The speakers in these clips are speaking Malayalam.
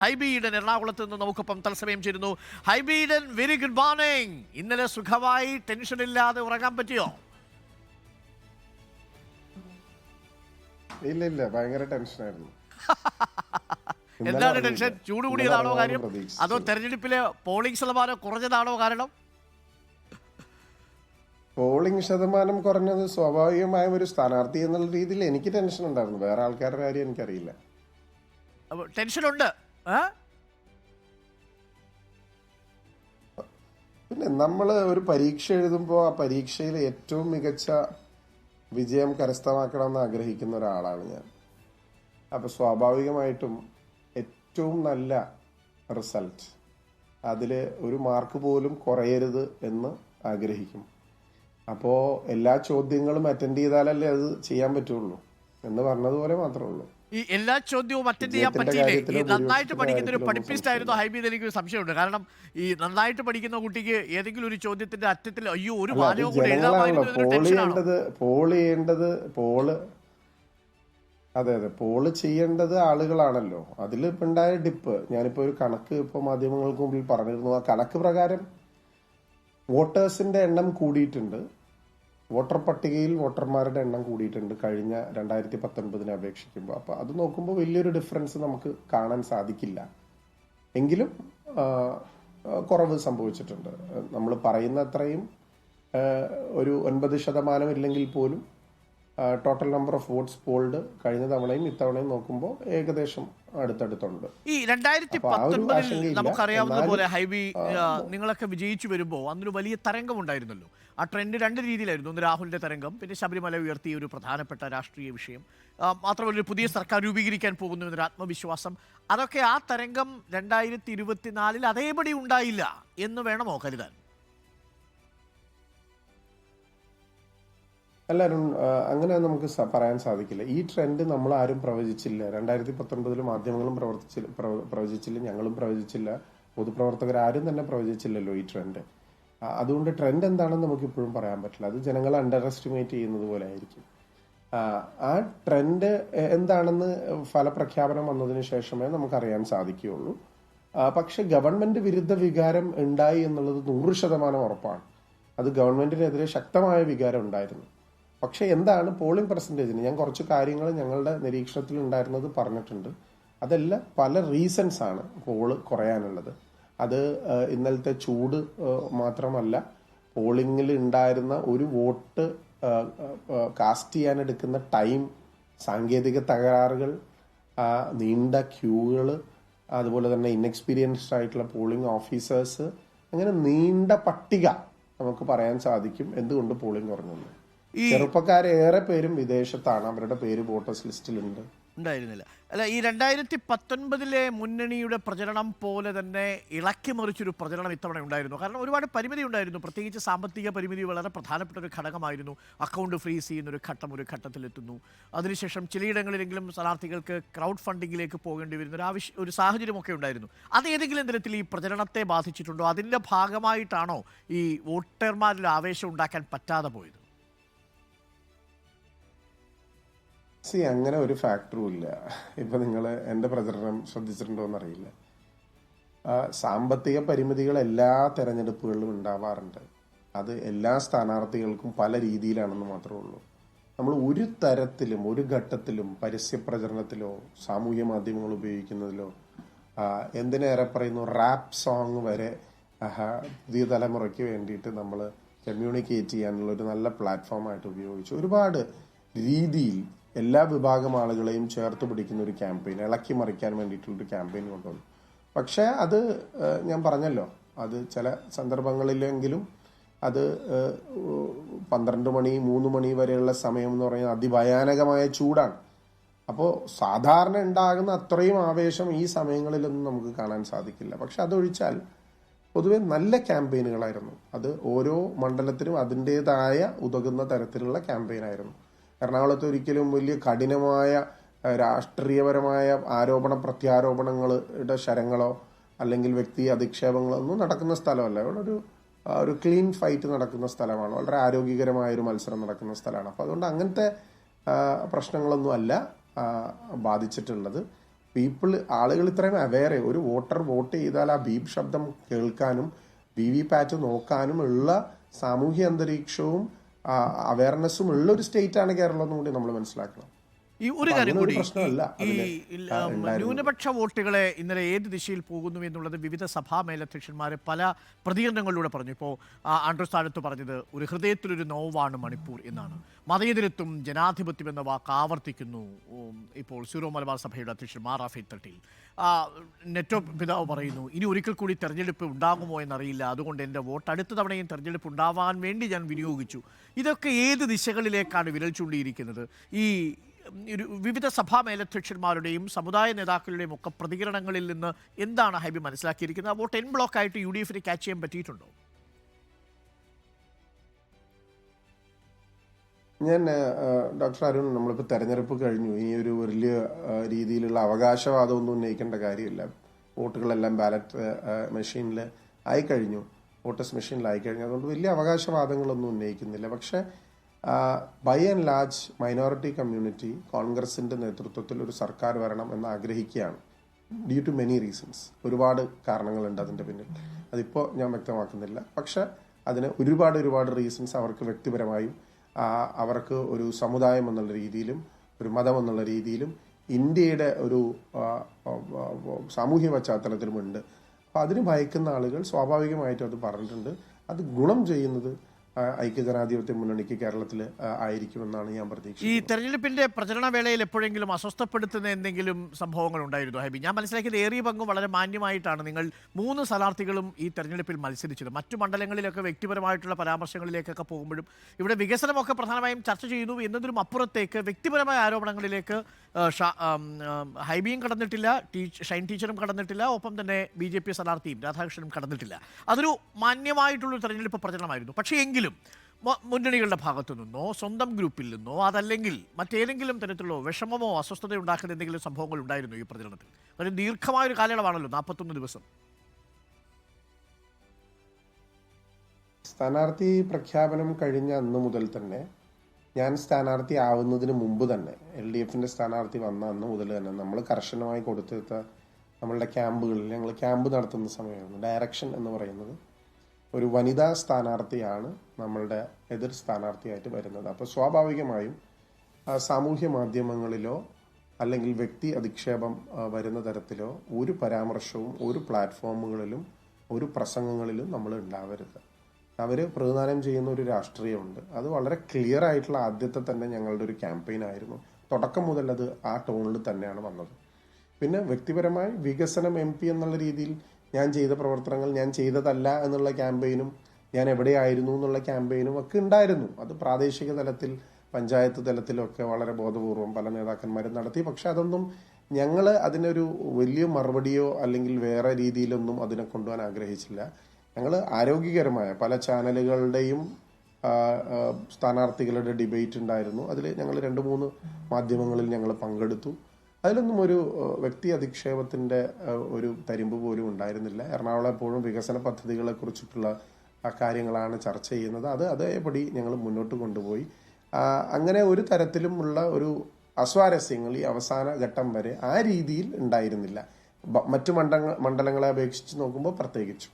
ഹൈബി ഈഡൻ എറണാകുളത്ത് നിന്ന് നമുക്കൊപ്പം തത്സമയം ചേരുന്നു. Hibi Eden very good morning ഇന്നലെ സുഖമായി ടെൻഷൻ ഇല്ലാതെ ഉറങ്ങാൻ പറ്റിയോ? ഇല്ല ഇല്ല ഭയങ്കര ടെൻഷനായിരുന്നു എന്താണ് ടെൻഷൻ ചൂട് കൂടിയതാണോ കാര്യം? അതോ തെരഞ്ഞെടുപ്പിലെ പോളിംഗ് ശതമാനം കുറഞ്ഞതാണോ കാരണം? പോളിംഗ് ശതമാനം കുറഞ്ഞത് സ്വാഭാവികമായ ഒരു സ്ഥാനാർത്ഥി എന്നുള്ള രീതിയിൽ എനിക്ക് ടെൻഷൻ ഉണ്ടായിരുന്നു. വേറെ ആൾക്കാരുടെ കാര്യം എനിക്കറിയില്ല. ടെൻഷനുണ്ട്? പിന്നെ നമ്മൾ ഒരു പരീക്ഷ എഴുതുമ്പോൾ ആ പരീക്ഷയിൽ ഏറ്റവും മികച്ച വിജയം കരസ്ഥമാക്കണം എന്ന് ആഗ്രഹിക്കുന്ന ഒരാളാണ് ഞാൻ. അപ്പൊ സ്വാഭാവികമായിട്ടും ഏറ്റവും നല്ല റിസൾട്ട് അതിൽ ഒരു മാർക്ക് പോലും കുറയരുത് എന്ന് ആഗ്രഹിക്കും. അപ്പോ എല്ലാ ചോദ്യങ്ങളും അറ്റൻഡ് ചെയ്താലല്ലേ അത് ചെയ്യാൻ പറ്റുള്ളൂ എന്ന് പറഞ്ഞതുപോലെ മാത്രമേ ഉള്ളൂ. ഈ എല്ലാ ചോദ്യവും അറ്റൻഡ് ചെയ്യാൻ പറ്റിയില്ലേ? ഈ നന്നായിട്ട് പഠിക്കുന്ന ഒരു പഠിപ്പിസ്റ്റായിരുന്നു ഹൈബീദ് എനിക്ക് ഒരു സംശയമുണ്ട്. കാരണം ഈ നന്നായിട്ട് പഠിക്കുന്ന കുട്ടിക്ക് ഏതെങ്കിലും ഒരു ചോദ്യത്തിന്റെ അറ്റത്തിൽ അയ്യോ ഒരു അല്ല, അത് വാചകം കൂടെ ജനങ്ങളാണല്ലോ എഴുതാമായിരുന്നു പോൾ ചെയ്യേണ്ടത് പോൾ അതെ അതെ. പോൾ ചെയ്യേണ്ടത് ആളുകളാണല്ലോ. അതിൽ ഇപ്പൊ ഉണ്ടായ ഡിപ്പ്. ഞാനിപ്പോ ഒരു കണക്ക് ഇപ്പൊ മാധ്യമങ്ങൾക്ക് മുമ്പിൽ പറഞ്ഞിരുന്നു. ആ കണക്ക് പ്രകാരം വോട്ടേഴ്സിന്റെ എണ്ണം കൂടിയിട്ടുണ്ട്. വോട്ടർ പട്ടികയിൽ വോട്ടർമാരുടെ എണ്ണം കൂടിയിട്ടുണ്ട് കഴിഞ്ഞ രണ്ടായിരത്തി പത്തൊൻപതിനെ അപേക്ഷിക്കുമ്പോൾ. അപ്പോൾ അത് നോക്കുമ്പോൾ വലിയൊരു ഡിഫറൻസ് നമുക്ക് കാണാൻ സാധിക്കില്ല. എങ്കിലും കുറവ് സംഭവിച്ചിട്ടുണ്ട്. നമ്മൾ പറയുന്ന അത്രയും ഒരു ഒൻപത് ശതമാനം ഇല്ലെങ്കിൽ പോലും total number of votes polled കഴിഞ്ഞ തവണയും ഇത്തവണയും നോക്കുമ്പോൾ ഏകദേശം അടുത്തടുത്തുണ്ട്. ഈ രണ്ടായിരത്തി പത്തൊൻപതിൽ നമുക്കറിയാവുന്ന പോലെ ഹൈബി നിങ്ങളൊക്കെ വിജയിച്ചു വരുമ്പോൾ അന്നൊരു വലിയ തരംഗം ഉണ്ടായിരുന്നല്ലോ ആ ട്രെൻഡ് രണ്ട് രീതിയിലായിരുന്നു. ഒന്ന് രാഹുലിന്റെ തരംഗം പിന്നെ ശബരിമല ഉയർത്തിയ ഒരു പ്രധാനപ്പെട്ട രാഷ്ട്രീയ വിഷയം. മാത്രമല്ല ഒരു പുതിയ സർക്കാർ രൂപീകരിക്കാൻ പോകുന്നു എന്നൊരു ആത്മവിശ്വാസം. അതൊക്കെ ആ തരംഗം രണ്ടായിരത്തി ഇരുപത്തിനാലിൽ അതേപടി ഉണ്ടായില്ല എന്ന് വേണമോ കരുതാൻ എല്ലാവരും അങ്ങനെ നമുക്ക് പറയാൻ സാധിക്കില്ല. ഈ ട്രെൻഡ് നമ്മൾ ആരും പ്രവചിച്ചില്ല. രണ്ടായിരത്തി പത്തൊൻപതിൽ മാധ്യമങ്ങളും പ്രവർത്തിച്ചില്ല പ്രവചിച്ചില്ല ഞങ്ങളും പ്രവചിച്ചില്ല. പൊതുപ്രവർത്തകർ ആരും തന്നെ പ്രവചിച്ചില്ലല്ലോ ഈ ട്രെൻഡ് അതുകൊണ്ട് ട്രെൻഡ് എന്താണെന്ന് നമുക്ക് ഇപ്പോഴും പറയാൻ പറ്റില്ല. അത് ജനങ്ങൾ അണ്ടർ എസ്റ്റിമേറ്റ് ചെയ്യുന്നത് പോലെ ആയിരിക്കും. ആ, ട്രെൻഡ് എന്താണെന്ന് ഫലപ്രഖ്യാപനം വന്നതിന് ശേഷമേ നമുക്കറിയാൻ സാധിക്കുകയുള്ളൂ. പക്ഷെ ഗവൺമെന്റ് വിരുദ്ധ വികാരം ഉണ്ടായി എന്നുള്ളത് നൂറ് ശതമാനം ഉറപ്പാണ്. അത് ഗവൺമെന്റിനെതിരെ ശക്തമായ വികാരം ഉണ്ടായിരുന്നു. പക്ഷെ എന്താണ് പോളിംഗ് പെർസെന്റേജിന് ഞാൻ കുറച്ച് കാര്യങ്ങൾ ഞങ്ങളുടെ നിരീക്ഷണത്തിൽ ഉണ്ടായിരുന്നത് പറഞ്ഞിട്ടുണ്ട്. അതെല്ലാം പല റീസൺസ് ആണ് പോൾ കുറയാനുള്ളത്. അത് ഇന്നലത്തെ ചൂട് മാത്രമല്ല പോളിംഗിൽ ഉണ്ടായിരുന്ന ഒരു വോട്ട് കാസ്റ്റ് ചെയ്യാൻ എടുക്കുന്ന ടൈം സാങ്കേതിക തകരാറുകൾ നീണ്ട ക്യൂകൾ അതുപോലെ തന്നെ ഇൻഎക്സ്പീരിയൻസ്ഡ് ആയിട്ടുള്ള പോളിംഗ് ഓഫീസേഴ്സ് അങ്ങനെ നീണ്ട പട്ടിക നമുക്ക് പറയാൻ സാധിക്കും എന്തുകൊണ്ട് പോളിംഗ് കുറഞ്ഞെന്ന് ഈ- ചെറുപ്പക്കാരേറെ പേരും വിദേശത്താണ്. അവരുടെ പേര് വോട്ടേഴ്സ് ലിസ്റ്റിലുണ്ട്. ഉണ്ടായിരുന്നില്ല. അല്ല ഈ രണ്ടായിരത്തി പത്തൊൻപതിലെ മുന്നണിയുടെ പ്രചരണം പോലെ തന്നെ ഇളക്കി മറിച്ചൊരു പ്രചരണം ഇത്തവണ ഉണ്ടായിരുന്നു. കാരണം ഒരുപാട് പരിമിതി ഉണ്ടായിരുന്നു. പ്രത്യേകിച്ച് സാമ്പത്തിക പരിമിതി വളരെ പ്രധാനപ്പെട്ട ഒരു ഘടകമായിരുന്നു. അക്കൗണ്ട് ഫ്രീസ് ചെയ്യുന്ന ഒരു ഘട്ടം ഒരു ഘട്ടത്തിലെത്തുന്നു. അതിനുശേഷം ചിലയിടങ്ങളിലെങ്കിലും സ്ഥാനാർത്ഥികൾക്ക് ക്രൗഡ് ഫണ്ടിങ്ങിലേക്ക് പോകേണ്ടി വരുന്ന ഒരു ആവശ്യ ഒരു സാഹചര്യമൊക്കെ ഉണ്ടായിരുന്നു. അത് ഏതെങ്കിലും തരത്തിൽ ഈ പ്രചരണത്തെ ബാധിച്ചിട്ടുണ്ടോ? അതിന്റെ ഭാഗമായിട്ടാണോ ഈ വോട്ടർമാരിൽ ആവേശം ഉണ്ടാക്കാൻ പറ്റാതെ പോയത്? സി അങ്ങനെ ഒരു ഫാക്ടറും ഇല്ല. ഇപ്പൊ നിങ്ങൾ എന്റെ പ്രചരണം ശ്രദ്ധിച്ചിട്ടുണ്ടോ എന്നറിയില്ല. സാമ്പത്തിക പരിമിതികൾ എല്ലാ തെരഞ്ഞെടുപ്പുകളിലും ഉണ്ടാവാറുണ്ട്. അത് എല്ലാ സ്ഥാനാർത്ഥികൾക്കും പല രീതിയിലാണെന്ന് മാത്രമേ ഉള്ളൂ. നമ്മൾ ഒരു തരത്തിലും ഒരു ഘട്ടത്തിലും പരസ്യ പ്രചരണത്തിലോ സാമൂഹ്യ മാധ്യമങ്ങൾ ഉപയോഗിക്കുന്നതിലോ എന്തിനേറെ പറയുന്നു റാപ്പ് സോങ് വരെ പുതിയ തലമുറയ്ക്ക് വേണ്ടിയിട്ട് നമ്മൾ കമ്മ്യൂണിക്കേറ്റ് ചെയ്യാനുള്ള ഒരു നല്ല പ്ലാറ്റ്ഫോമായിട്ട് ഉപയോഗിച്ചു. ഒരുപാട് രീതിയിൽ എല്ലാ വിഭാഗം ആളുകളെയും ചേർത്ത് പിടിക്കുന്ന ഒരു ക്യാമ്പയിൻ ഇളക്കി മറിക്കാൻ വേണ്ടിയിട്ടുള്ളൊരു ക്യാമ്പയിൻ കൊണ്ടുവന്നു. പക്ഷേ അത് ഞാൻ പറഞ്ഞല്ലോ അത് ചില സന്ദർഭങ്ങളിലെങ്കിലും അത് പന്ത്രണ്ട് മണി മൂന്ന് മണി വരെയുള്ള സമയം എന്ന് പറയുന്നത് അതിഭയാനകമായ ചൂടാണ്. അപ്പോൾ സാധാരണ ഉണ്ടാകുന്ന അത്രയും ആവേശം ഈ സമയങ്ങളിലൊന്നും നമുക്ക് കാണാൻ സാധിക്കില്ല. പക്ഷെ അതൊഴിച്ചാൽ പൊതുവെ നല്ല ക്യാമ്പയിനുകളായിരുന്നു. അത് ഓരോ മണ്ഡലത്തിനും അതിന്റെതായ ഉതകുന്ന തരത്തിലുള്ള ക്യാമ്പയിനായിരുന്നു. എറണാകുളത്ത് ഒരിക്കലും വലിയ കഠിനമായ രാഷ്ട്രീയപരമായ ആരോപണ പ്രത്യാരോപണങ്ങളുടെ ശരങ്ങളോ അല്ലെങ്കിൽ വ്യക്തി അധിക്ഷേപങ്ങളോ ഒന്നും നടക്കുന്ന സ്ഥലമല്ല. ഇവിടെ ഒരു ഒരു ക്ലീൻ ഫൈറ്റ് നടക്കുന്ന സ്ഥലമാണ്. വളരെ ആരോഗ്യകരമായ ഒരു മത്സരം നടക്കുന്ന സ്ഥലമാണ്. അപ്പോൾ അതുകൊണ്ട് അങ്ങനത്തെ പ്രശ്നങ്ങളൊന്നും അല്ല ബാധിച്ചിട്ടുള്ളത്. പീപ്പിൾ ആളുകൾ ഇത്രയും അവെയർ ഒരു വോട്ടർ വോട്ട് ചെയ്താൽ ആ ബീപ് ശബ്ദം കേൾക്കാനും വി വി പാറ്റ് നോക്കാനും ഉള്ള സാമൂഹ്യ അന്തരീക്ഷവും അവയർനെസ്സും ഉള്ള ഒരു സ്റ്റേറ്റ് ആണ് കേരളം എന്നും കൂടി നമ്മൾ മനസ്സിലാക്കണം. ഈ ഒരു കാര്യം കൂടി ഈ. ന്യൂനപക്ഷ വോട്ടുകളെ ഇന്നലെ ഏത് ദിശയിൽ പോകുന്നു എന്നുള്ളത് വിവിധ സഭാ മേലധ്യക്ഷന്മാർ പല പ്രതികരണങ്ങളിലൂടെ പറഞ്ഞു. ഇപ്പോൾ ആൻഡ്രൂ താഴത്ത് പറഞ്ഞത് ഒരു ഹൃദയത്തിലൊരു നോവാണ് മണിപ്പൂർ എന്നാണ്. മതേതരത്വം ജനാധിപത്യം എന്ന വാക്ക് ആവർത്തിക്കുന്നു. ഇപ്പോൾ സീറോ മലബാർ സഭയുടെ അധ്യക്ഷൻ മാർ റാഫി തട്ടിൽ. നെറ്റോ പിതാവ് പറയുന്നു ഇനി ഒരിക്കൽ കൂടി തെരഞ്ഞെടുപ്പ് ഉണ്ടാകുമോ എന്നറിയില്ല. അതുകൊണ്ട് എന്റെ വോട്ട് അടുത്ത തവണയും തെരഞ്ഞെടുപ്പ് ഉണ്ടാവാൻ വേണ്ടി ഞാൻ വിനിയോഗിച്ചു. ഇതൊക്കെ ഏത് ദിശകളിലേക്കാണ് വിരൽ ചൂണ്ടിയിരിക്കുന്നത്? ഈ വിവിധ സഭാ മേലധ്യക്ഷന്മാരുടെയും സമുദായ നേതാക്കളുടെയും ഒക്കെ പ്രതികരണങ്ങളിൽ നിന്ന് എന്താണ് ഹൈബി മനസ്സിലാക്കിയിരിക്കുന്നത്? വോട്ട് എൻ ബ്ലോക്ക് ആയിട്ട് യു ഡി എഫിന് ക്യാച്ച് ചെയ്യാൻ പറ്റിയിട്ടുണ്ടോ? ഞാൻ ഡോക്ടർ അരുൺ നമ്മളിപ്പോൾ തെരഞ്ഞെടുപ്പ് കഴിഞ്ഞു. ഈ ഒരു വലിയ രീതിയിലുള്ള അവകാശവാദമൊന്നും ഉന്നയിക്കേണ്ട കാര്യമില്ല. വോട്ടുകളെല്ലാം ബാലറ്റ് മെഷീനിൽ ആയിക്കഴിഞ്ഞു. വോട്ടേഴ്സ് മെഷീനിൽ ആയിക്കഴിഞ്ഞു അതുകൊണ്ട് വലിയ അവകാശവാദങ്ങളൊന്നും ഉന്നയിക്കുന്നില്ല. പക്ഷേ by and large minority community കോൺഗ്രസിന്റെ നേതൃത്വത്തിൽ ഒരു സർക്കാർ വരണം എന്ന് ആഗ്രഹിക്കുകയാണ്. ഡ്യൂ ടു മെനി റീസൺസ് ഒരുപാട് കാരണങ്ങളുണ്ട് അതിന്റെ പിന്നിൽ. അതിപ്പോൾ ഞാൻ വ്യക്തമാക്കുന്നില്ല. പക്ഷെ അതിന് ഒരുപാട് ഒരുപാട് റീസൺസ് അവർക്ക് വ്യക്തിപരമായും അവർക്ക് ഒരു സമുദായം എന്നുള്ള രീതിയിലും ഒരു മതം എന്നുള്ള രീതിയിലും ഇന്ത്യയുടെ ഒരു സാമൂഹ്യ പശ്ചാത്തലത്തിലുമുണ്ട്. അപ്പൊ അതിന് ഭയക്കുന്ന ആളുകൾ സ്വാഭാവികമായിട്ടും അത് പറഞ്ഞിട്ടുണ്ട്. അത് ഗുണം ചെയ്യുന്നത് ഐക്യജനാധിപത്യ മുന്നണിക്ക് കേരളത്തിൽ ആയിരിക്കുമെന്നാണ് ഞാൻ പ്രതീക്ഷിക്കുന്നത്. ഈ തെരഞ്ഞെടുപ്പിന്റെ പ്രചരണ വേളയിൽ എപ്പോഴെങ്കിലും അസ്വസ്ഥപ്പെടുത്തുന്ന എന്തെങ്കിലും സംഭവങ്ങൾ ഉണ്ടായിരുന്നു ഹൈബി ഞാൻ മനസ്സിലാക്കിയത് ഏറിയ പങ്കും വളരെ മാന്യമായിട്ടാണ് നിങ്ങൾ മൂന്ന് സ്ഥാനാർത്ഥികളും ഈ തെരഞ്ഞെടുപ്പിൽ മത്സരിച്ചത്. മറ്റു മണ്ഡലങ്ങളിലൊക്കെ വ്യക്തിപരമായിട്ടുള്ള പരാമർശങ്ങളിലേക്കൊക്കെ പോകുമ്പോഴും ഇവിടെ വികസനമൊക്കെ പ്രധാനമായും ചർച്ച ചെയ്യുന്നു. എന്നതിനും അപ്പുറത്തേക്ക് വ്യക്തിപരമായ ആരോപണങ്ങളിലേക്ക് ഹൈബിയും കടന്നിട്ടില്ല ഷൈൻ ടീച്ചറും കടന്നിട്ടില്ല ഒപ്പം തന്നെ ബി ജെ പി സ്ഥാനാർത്ഥിയും രാധാകൃഷ്ണനും കടന്നിട്ടില്ല. അതൊരു മാന്യമായിട്ടുള്ളൊരു തെരഞ്ഞെടുപ്പ് പ്രചരണമായിരുന്നു. പക്ഷേ എങ്കിലും മു- മുന്നണികളുടെ ഭാഗത്തു നിന്നോ സ്വന്തം ഗ്രൂപ്പിൽ നിന്നോ അതല്ലെങ്കിൽ മറ്റേതെങ്കിലും തരത്തിലുള്ള വിഷമമോ അസ്വസ്ഥതയോ ഉണ്ടാക്കുന്ന എന്തെങ്കിലും സംഭവങ്ങൾ ഉണ്ടായിരുന്നു ഈ പ്രചരണത്തിൽ? ഒരു ദീർഘമായൊരു കാലയളവാണല്ലോ നാൽപ്പത്തൊന്ന് ദിവസം. സ്ഥാനാർത്ഥി പ്രഖ്യാപനം കഴിഞ്ഞ അന്ന് മുതൽ തന്നെ ഞാൻ സ്ഥാനാർത്ഥി ആവുന്നതിന് മുമ്പ് തന്നെ എൽ ഡി എഫിന്റെ സ്ഥാനാർത്ഥി വന്ന അന്ന് മുതൽ തന്നെ നമ്മൾ കർശനമായി കൊടുത്തിരുത്ത നമ്മളുടെ ക്യാമ്പുകളിൽ ഞങ്ങൾ ക്യാമ്പ് നടത്തുന്ന സമയമാണ്. ഡയറക്ഷൻ എന്ന് പറയുന്നത് ഒരു വനിതാ സ്ഥാനാർത്ഥിയാണ് നമ്മളുടെ എതിർ സ്ഥാനാർത്ഥിയായിട്ട് വരുന്നത്. അപ്പോൾ സ്വാഭാവികമായും സാമൂഹ്യ മാധ്യമങ്ങളിലോ അല്ലെങ്കിൽ വ്യക്തി അധിക്ഷേപം വരുന്ന തരത്തിലോ ഒരു പരാമർശവും ഒരു പ്ലാറ്റ്ഫോമുകളിലും ഒരു പ്രസംഗങ്ങളിലും നമ്മൾ ഉണ്ടാവരുത്. അവർ പ്രതിദാനം ചെയ്യുന്ന ഒരു രാഷ്ട്രീയമുണ്ട്. അത് വളരെ ക്ലിയർ ആയിട്ടുള്ള ആദ്യത്തെ തന്നെ ഞങ്ങളുടെ ഒരു ക്യാമ്പയിൻ ആയിരുന്നു. തുടക്കം മുതൽ അത് ആ ടോണിൽ തന്നെയാണ് വന്നത്. പിന്നെ വ്യക്തിപരമായി വികസനം എം പി എന്നുള്ള രീതിയിൽ ഞാൻ ചെയ്ത പ്രവർത്തനങ്ങൾ ഞാൻ ചെയ്തതല്ല എന്നുള്ള ക്യാമ്പയിനും ഞാൻ എവിടെയായിരുന്നു എന്നുള്ള ക്യാമ്പയിനും ഒക്കെ ഉണ്ടായിരുന്നു. അത് പ്രാദേശിക തലത്തിൽ പഞ്ചായത്ത് തലത്തിലൊക്കെ വളരെ ബോധപൂർവം പല നേതാക്കന്മാരും നടത്തി. പക്ഷെ അതൊന്നും ഞങ്ങൾ അതിനൊരു വലിയ മറുപടിയോ അല്ലെങ്കിൽ വേറെ രീതിയിലൊന്നും അതിനെ കൊണ്ടുപോകാൻ ആഗ്രഹിച്ചില്ല. ഞങ്ങൾ ആരോഗ്യകരമായ പല ചാനലുകളുടെയും സ്ഥാനാർത്ഥികളുടെ ഡിബേറ്റ് ഉണ്ടായിരുന്നു. അതിൽ ഞങ്ങൾ രണ്ട് മൂന്ന് മാധ്യമങ്ങളിൽ ഞങ്ങൾ പങ്കെടുത്തു. അതിലൊന്നും ഒരു വ്യക്തി അധിക്ഷേപത്തിന്റെ ഒരു തരിമ്പ് പോലും ഉണ്ടായിരുന്നില്ല. എറണാകുളം എപ്പോഴും വികസന പദ്ധതികളെ കുറിച്ചിട്ടുള്ള കാര്യങ്ങളാണ് ചർച്ച ചെയ്യുന്നത്. അത് അതേപടി ഞങ്ങൾ മുന്നോട്ട് കൊണ്ടുപോയി. അങ്ങനെ ഒരു തരത്തിലുമുള്ള ഒരു അസ്വാരസ്യങ്ങൾ ഈ അവസാന ഘട്ടം വരെ ആ രീതിയിൽ ഉണ്ടായിരുന്നില്ല. മറ്റു മണ്ഡ മണ്ഡലങ്ങളെ അപേക്ഷിച്ച് നോക്കുമ്പോൾ പ്രത്യേകിച്ചും.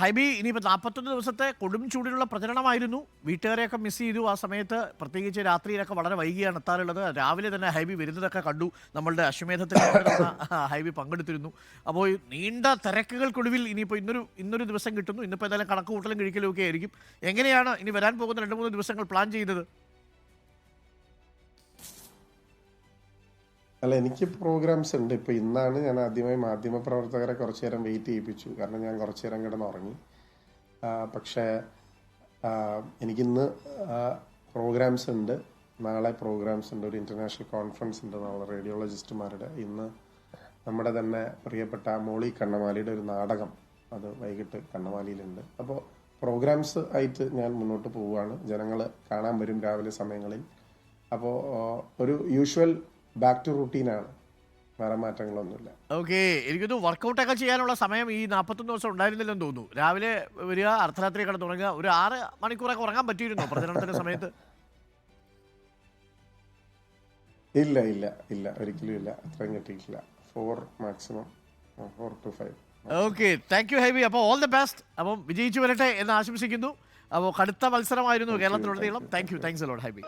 ഹൈബി ഇനിയിപ്പോൾ നാൽപ്പത്തൊന്ന് ദിവസത്തെ കൊടും ചൂടിലുള്ള പ്രചരണമായിരുന്നു. വീട്ടുകാരെയൊക്കെ മിസ് ചെയ്തു. ആ സമയത്ത് പ്രത്യേകിച്ച് രാത്രിയിലൊക്കെ വളരെ വൈകിയാണ് എത്താറുള്ളത്. രാവിലെ തന്നെ ഹൈബി വരുന്നതൊക്കെ കണ്ടു. നമ്മളുടെ അശ്വമേധത്തിൽ ഹൈബി പങ്കെടുത്തിരുന്നു. അപ്പോൾ നീണ്ട തിരക്കുകൾക്കൊടുവിൽ ഇനിയിപ്പോൾ ഇന്നൊരു ഇന്നൊരു ദിവസം കിട്ടുന്നു. ഇന്നിപ്പോൾ എന്തായാലും കണക്ക് കൂട്ടലും കഴിക്കലും ഒക്കെ ആയിരിക്കും. എങ്ങനെയാണ് ഇനി വരാൻ പോകുന്ന രണ്ട് മൂന്ന് ദിവസങ്ങൾ പ്ലാൻ ചെയ്തത് അല്ല എനിക്ക് പ്രോഗ്രാംസ് ഉണ്ട്. ഇപ്പൊ ഇന്നാണ് ഞാൻ ആദ്യമായി മാധ്യമ പ്രവർത്തകരെ കുറച്ചു നേരം വെയിറ്റ് ചെയ്യിപ്പിച്ചു. കാരണം ഞാൻ കുറച്ചു നേരം കിടന്നുറങ്ങി പക്ഷേ എനിക്കിന്ന് പ്രോഗ്രാംസ് ഉണ്ട്. നാളെ പ്രോഗ്രാംസ് ഉണ്ട്. ഒരു ഇന്റർനാഷണൽ കോൺഫറൻസ് ഉണ്ട് നാളെ റേഡിയോളജിസ്റ്റുമാരുടെ ഇന്ന് നമ്മുടെ തന്നെ പ്രിയപ്പെട്ട മോളി കണ്ണമാലിയുടെ ഒരു നാടകം അത് വൈകിട്ട് കണ്ണമാലിയിലുണ്ട്. അപ്പോൾ പ്രോഗ്രാംസ് ആയിട്ട് ഞാൻ മുന്നോട്ട് പോവുകയാണ്. ജനങ്ങൾ കാണാൻ വരും രാവിലെ സമയങ്ങളിൽ. അപ്പോൾ ഒരു യൂഷ്വൽ ബാക്ക് ടു റുട്ടീനാണ് വേറെ മാറ്റങ്ങളൊന്നുമില്ല. ഓക്കെ എനിക്കൊന്ന് വർക്കൗട്ടൊക്കെ ചെയ്യാനുള്ള സമയം ഈ നാൽപ്പത്തൊന്ന് ദിവസം ഉണ്ടായിരുന്നില്ലെന്ന് തോന്നുന്നു. രാവിലെ വരിക അർദ്ധരാത്രി കിടന്ന് ഉറങ്ങുക ഒരു ആറ് മണിക്കൂറൊക്കെ ഉറങ്ങാൻ പറ്റിയിരുന്നോ പ്രചരണത്തിന്റെ സമയത്ത്? ഇല്ല ഇല്ല ഇല്ല. ഒരിക്കലും ഇല്ല. അത്രയും കിട്ടിയിട്ടില്ല. Four maximum four to five okay thank you Hibi അപ്പോൾ ഓൾ ദ ബെസ്റ്റ് അപ്പം വിജയിച്ചു വരട്ടെ എന്ന് ആശംസിക്കുന്നു. അപ്പോൾ കടുത്ത മത്സരമായിരുന്നു കേരളത്തിലുടനീളം. Thank you thanks lot Hibi